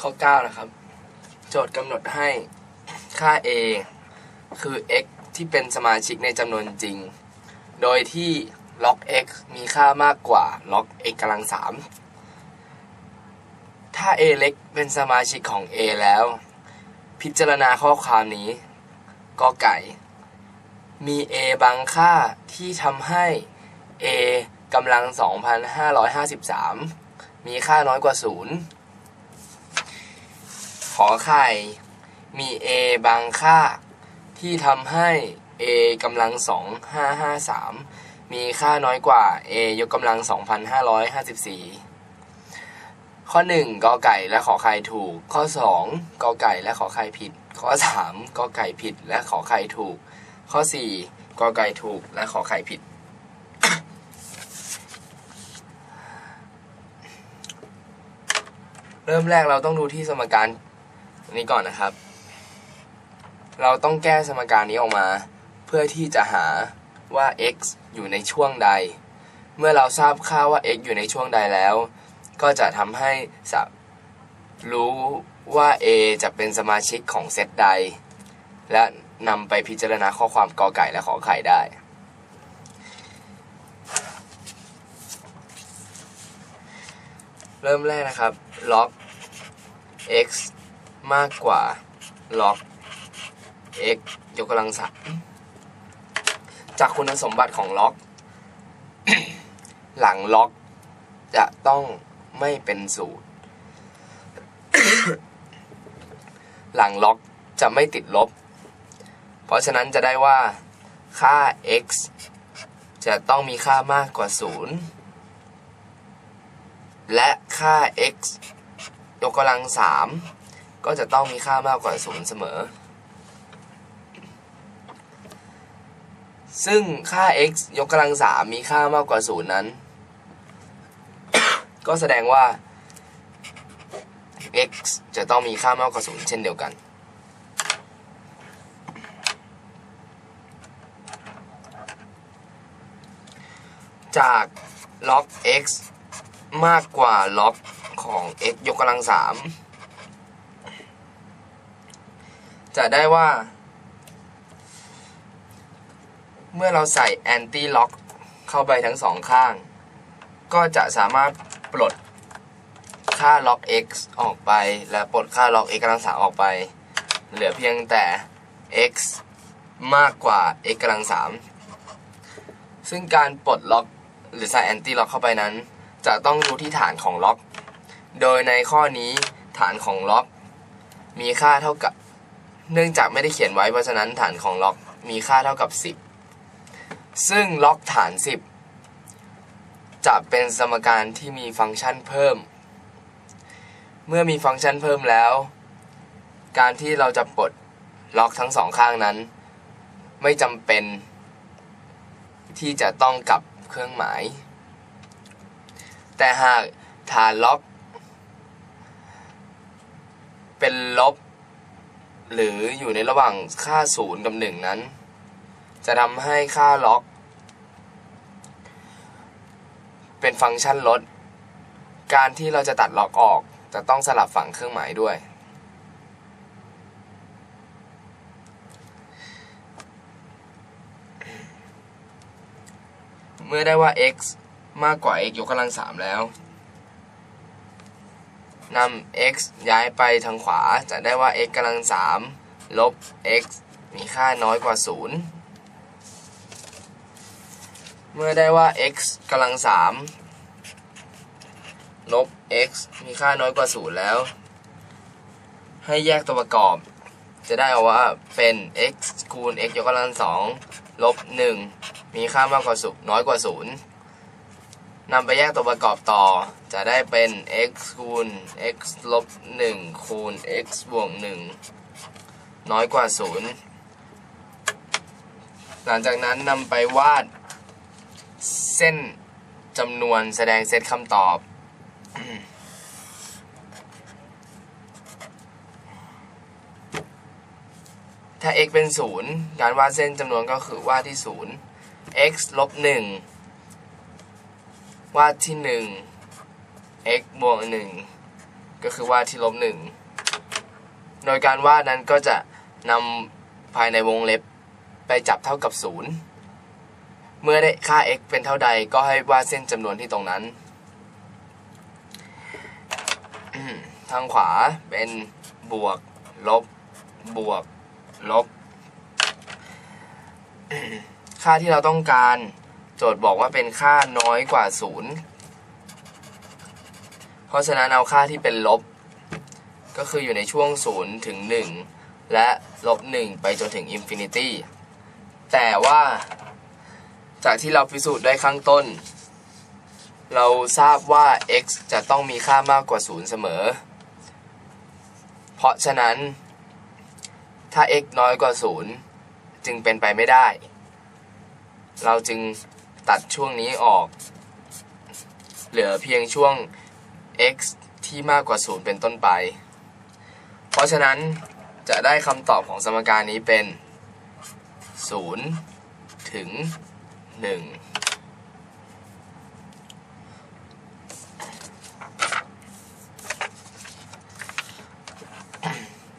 ข้อ 9 นะครับ โจทย์กำหนดให้ค่า a คือ x ที่เป็นสมาชิกในจำนวนจริง โดยที่ log x มีค่ามากกว่า log x กำลัง3ถ้า a เล็กเป็นสมาชิกของ a แล้ว พิจารณาข้อความนี้กอไก่ มี a บางค่าที่ทำให้ a กำลัง 2,553 มีค่าน้อยกว่า 0 ขอไข่ มี a บางค่า ที่ทำให้ a กำลัง 2553 มีค่าน้อยกว่า a ยกกำลัง 2,554 ข้อ 1กอไก่และขอไข่ถูก ข้อ 2กอไก่และขอไข่ผิด ข้อ 3กอไก่ผิดและขอไข่ถูก ข้อ 4กอไก่ถูกและขอไข่ผิดเริ่มแรกเราต้องดูที่สมการ นี้ก่อนนะครับ เราต้องแก้สมการนี้ออกมา เพื่อที่จะหาว่า x อยู่ในช่วงใด เมื่อเราทราบค่าว่า x อยู่ในช่วงใดแล้ว ก็จะทำให้รู้ว่า a จะเป็นสมาชิกของเซตใด และนำไปพิจารณาข้อความกอไก่และขอไข่ได้ เริ่มแรกนะครับ log x มากกว่า log x ยกกำลังสามจากคุณสมบัติของ log หลัง log จะต้องไม่เป็นศูนย์หลัง log จะไม่ติดลบ เพราะฉะนั้นจะได้ว่าค่า x จะต้องมีค่ามากกว่า 0 และค่า x ยกกำลัง3 ก็จะต้องมีค่ามากกว่า0เสมอ ซึ่งค่า x ยกกำลัง3มีค่ามากกว่า0นั้น ก็แสดงว่า x จะต้องมีค่ามากกว่า0เช่นเดียวกันจาก log x มากกว่า log ของ x ยกกำลัง3 จะได้ว่า เมื่อเราใส่ anti log เข้าไปทั้งสองข้าง ก็จะสามารถปลดค่า log x ออกไป และปลดค่า log x กำลัง3ออกไป เหลือเพียงแต่ x มากกว่า x กำลัง3ซึ่งการปลดล็อกหรือใส่ anti lock เข้าไปนั้น จะต้องดูที่ฐานของล็อก โดยในข้อนี้ฐานของล็อก มีค่าเท่ากับ เนื่องจากไม่ได้เขียนไว้เพราะฉะนั้นฐานของล็อกมีค่าเท่ากับ 10 ซึ่งล็อกฐาน 10 จะเป็นสมการที่มีฟังก์ชันเพิ่ม เมื่อมีฟังก์ชันเพิ่มแล้ว การที่เราจะปลดล็อกทั้งสองข้างนั้น ไม่จำเป็น ที่จะต้องกลับเครื่องหมาย แต่หากฐานล็อก เป็นลบ หรืออยู่ในระหว่างค่าศูนย์กับหนึ่งนั้น จะทำให้ค่าล็อก เป็นฟังก์ชันลด การที่เราจะตัดล็อกออกจะต้องสลับฝั่งเครื่องหมายด้วย เมื่อได้ว่า x มากกว่า x ยกกำลัง3แล้ว นำ x ย้ายไปทางขวาจะได้ว่า x กำลัง3ลบ x มีค่าน้อยกว่า 0 เมื่อได้ว่า x กำลัง3ลบ x มีค่าน้อยกว่า 0 แล้ว ให้แยกตัวประกอบ จะได้เอาว่าเป็น x คูณ x ยกกำลัง2ลบ 1 มีค่ามากกว่าศูนย์น้อยกว่า 0 นำไปแยกตัวประกอบต่อ จะได้เป็น x คูณ x ลบ1คูณ x บวก1น้อยกว่า 0 หลังจากนั้นนำไปวาดเส้นจำนวนแสดงเซตคำตอบ ถ้า x เป็น 0 การวาดเส้นจำนวนก็คือวาดที่ 0 x ลบ1 วาดที่1 x บวก1ก็คือวาดที่ลบหนึ่งโดยการวาดนั้นก็จะนำภายในวงเล็บไปจับเท่ากับศูนย์เมื่อได้ค่า x เป็นเท่าใดก็ให้วาดเส้นจำนวนที่ตรงนั้น ทางขวาเป็นบวก ลบ บวก ลบ ค่าที่เราต้องการ โจทย์บอกว่าเป็นค่าน้อยกว่าศูนย์เพราะฉะนั้นเอาค่าที่เป็นลบ ก็คืออยู่ในช่วง 0 ถึง 1 และลบ 1 ไปจนถึงอินฟินิตี้แต่ว่าจากที่เราพิสูจน์ได้ข้างต้น เราทราบว่า x จะต้องมีค่ามากกว่า 0 เสมอ เพราะฉะนั้น ถ้า x น้อยกว่า 0 จึงเป็นไปไม่ได้ เราจึง ตัดช่วงนี้ออก เหลือเพียงช่วง x ที่มากกว่า 0 เป็นต้นไป เพราะฉะนั้นจะได้คำตอบของสมการนี้เป็น 0 ถึง 1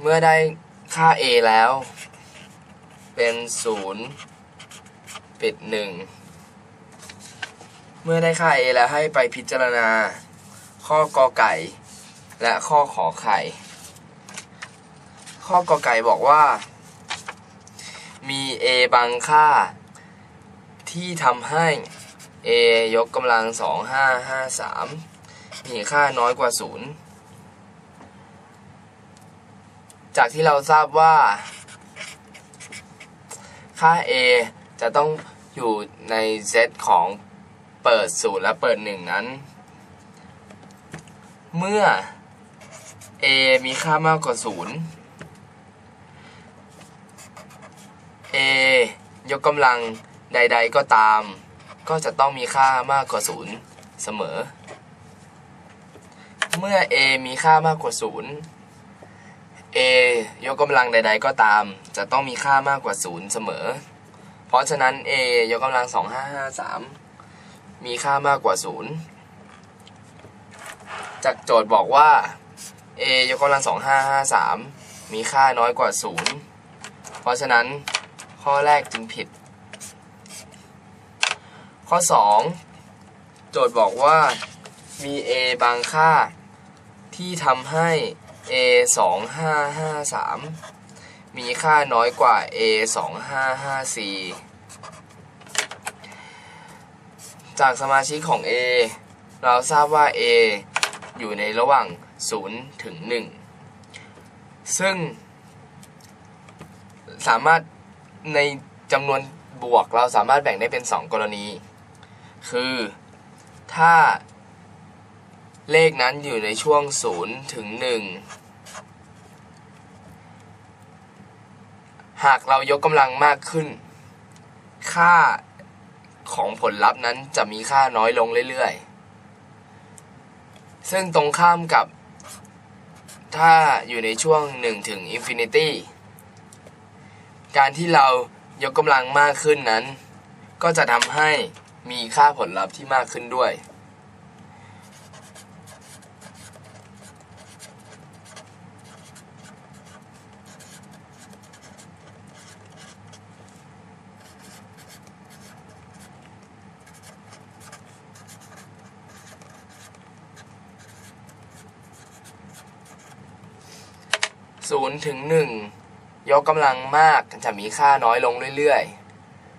เมื่อได้ค่า a แล้ว เป็น 0 ปิด 1 มื่อได้ค่า a แล้วให้ไปพิจารณา ข้อกอไก่ และข้อขอไข่ ข้อกอไก่บอกว่า มี a บางค่า ที่ทำให้ a ยกกำลัง 2553 มีค่าน้อยกว่า 0 จากที่เราทราบว่า ค่า a จะต้องอยู่ในเซตของ เปิด0และเปิด1นั้น เมื่อ a มีค่ามากกว่า0 a ยกกำลังใด ๆ ก็ตาม ก็จะต้องมีค่ามากกว่า0เสมอ เมื่อ a มีค่ามากกว่า0 a ยกกำลังใด ๆ ก็ตาม จะต้องมีค่ามากกว่า0เสมอ เพราะฉะนั้น a ยกกำลัง2553มี มีค่ามากกว่า 0 จากโจทย์บอกว่า a ยกกำลัง 2553 มีค่าน้อยกว่า 0 เพราะฉะนั้นข้อแรกจึงผิด ข้อ 2 โจทย์บอกว่า มี a บางค่า ที่ทำให้ a 2553 มีค่าน้อยกว่า a 2554 จากสมาชิกของ a เราทราบว่า a อยู่ในระหว่าง 0 ถึง 1 ซึ่ง สามารถในจำนวนบวกเราสามารถแบ่งได้เป็น 2 กรณี คือถ้าเลขนั้นอยู่ในช่วง 0 ถึง 1 หากเรายกกำลังมากขึ้น ค่า ของผลลัพธ์นั้นจะมีค่าน้อยลงเรื่อยๆ ซึ่งตรงข้ามกับ ถ้าอยู่ในช่วง 1 ถึง Infinity การที่เรายกกำลังมากขึ้นนั้น ก็จะทำให้มีค่าผลลัพธ์ที่มากขึ้นด้วย ศูนย์ถึงหนึ่งยกกำลังมากจะมีค่าน้อยลงเรื่อย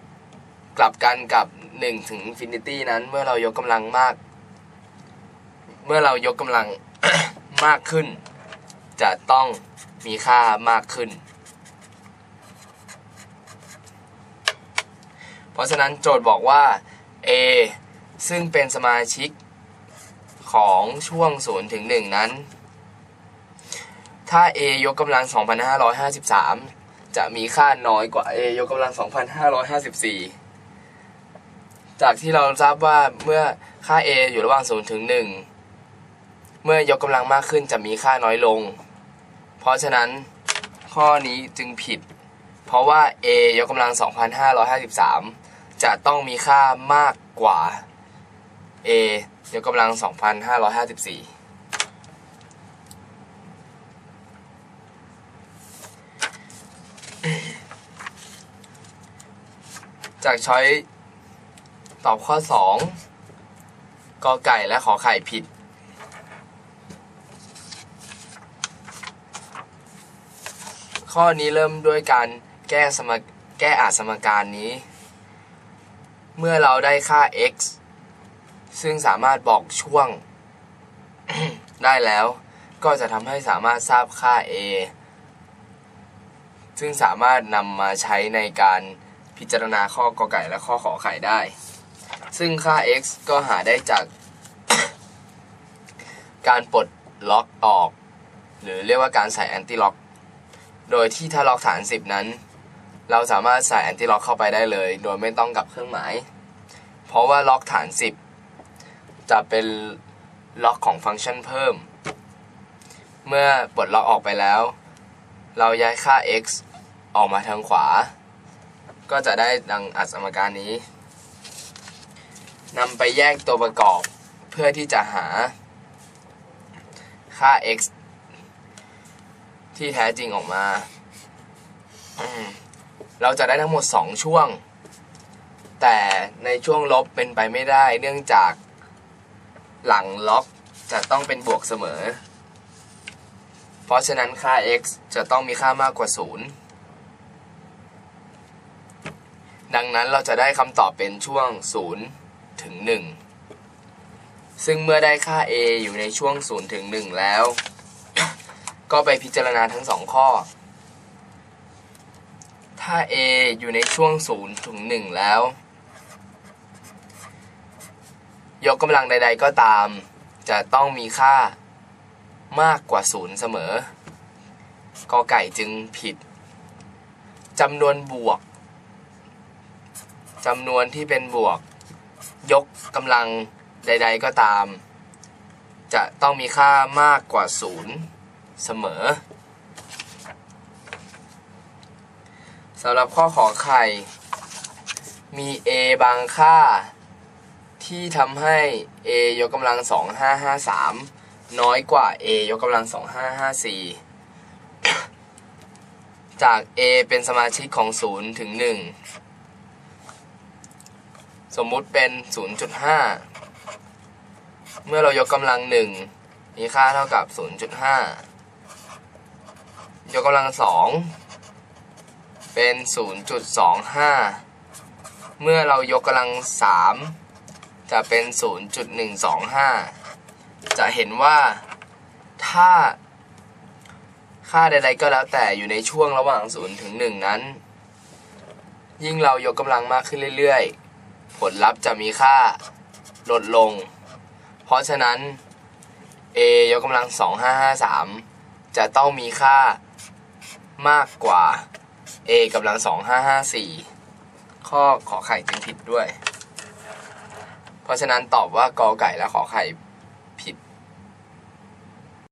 ๆ กลับกันกับ1ถึง infinity นั้นเมื่อเรายกกำลังมาก เมื่อเรายกกำลังมากขึ้น จะต้องมีค่ามากขึ้น เพราะฉะนั้นโจทย์บอกว่า a ซึ่งเป็นสมาชิกของช่วง 0 ถึง 1 นั้น ถ้า a ยกกำลัง 2,553 จะมีค่าน้อยกว่า a ยกกำลัง 2,554 จากที่เราทราบว่าเมื่อค่า a อยู่ระหว่าง 0 ถึง 1 เมื่อยกกำลังมากขึ้นจะมีค่าน้อยลง เพราะฉะนั้นข้อนี้จึงผิด เพราะว่า a ยกกำลัง 2,553 จะต้องมีค่ามากกว่า a ยกกำลัง 2,554 จากช้อยตอบข้อ 2กอไก่และขอไข่ผิด ข้อนี้เริ่มด้วยการแก้สมแก้อาจสมการนี้ เมื่อเราได้ค่า x ซึ่งสามารถบอกช่วง ได้แล้ว ก็จะทำให้สามารถทราบค่า a ซึ่งสามารถนำมาใช้ในการ พิจารณาข้อกอไก่และข้อขอไข่ได้ ซึ่งค่า x ก็หาได้จาก การปลดล็อกออก หรือเรียกว่าการใส่แอนตี้ล็อก โดยที่ถ้าล็อกฐาน 10 นั้น เราสามารถใส่แอนตี้ล็อกเข้าไปได้เลย โดยไม่ต้องกลับเครื่องหมาย เพราะว่าล็อกฐาน 10 จะเป็นล็อกของฟังก์ชันเพิ่ม เมื่อปลดล็อกออกไปแล้ว เราย้ายค่า x ออกมาทางขวา ก็จะได้ดังอัดสมการนี้นำไปแยกตัวประกอบเพื่อที่จะหาค่า x ที่แท้จริงออกมา เราจะได้ทั้งหมด 2 ช่วง แต่ในช่วงลบเป็นไปไม่ได้ เนื่องจากหลังล็อกจะต้องเป็นบวกเสมอ เพราะฉะนั้นค่า x จะต้องมีค่ามากกว่า 0 ดังนั้นเราจะได้คำตอบเป็นช่วง 0 ถึง 1 ซึ่งเมื่อได้ค่า a อยู่ในช่วง 0 ถึง 1 แล้ว ก็ไปพิจารณาทั้งสองข้อ ถ้า a อยู่ในช่วง 0 ถึง 1 แล้ว ยกกำลังใด ๆ ก็ตาม จะต้องมีค่ามากกว่า 0 เสมอกอไก่จึงผิดจำนวนบวก จำนวนที่เป็นบวก ยกกำลังใด ๆ ก็ตาม จะต้องมีค่ามากกว่า 0 เสมอสำหรับข้อขอไข่ มี a บางค่า ที่ทำให้ a ยกกำลัง 2553 น้อยกว่า a ยกกำลัง 2554 จาก a เป็นสมาชิกของ 0 ถึง 1 สมมุติเป็น 0.5 เมื่อเรายกกำลัง 1 มีค่าเท่ากับ 0.5 ยกกำลัง 2 เป็น 0.25 เมื่อเรายกกำลัง 3 จะเป็น 0.125 จะเห็นว่าถ้าค่าใดๆก็แล้วแต่อยู่ในช่วงระหว่าง 0 ถึง 1 นั้น ยิ่งเรายกกำลังมากขึ้นเรื่อยๆ ผลลัพธ์จะมีค่าลดลง เพราะฉะนั้น a ยกกำลัง 2553 จะต้องมีค่ามากกว่า a กำลัง 2554 ข้อขอไข่จึงผิดด้วย เพราะฉะนั้นตอบว่ากอไก่และขอไข่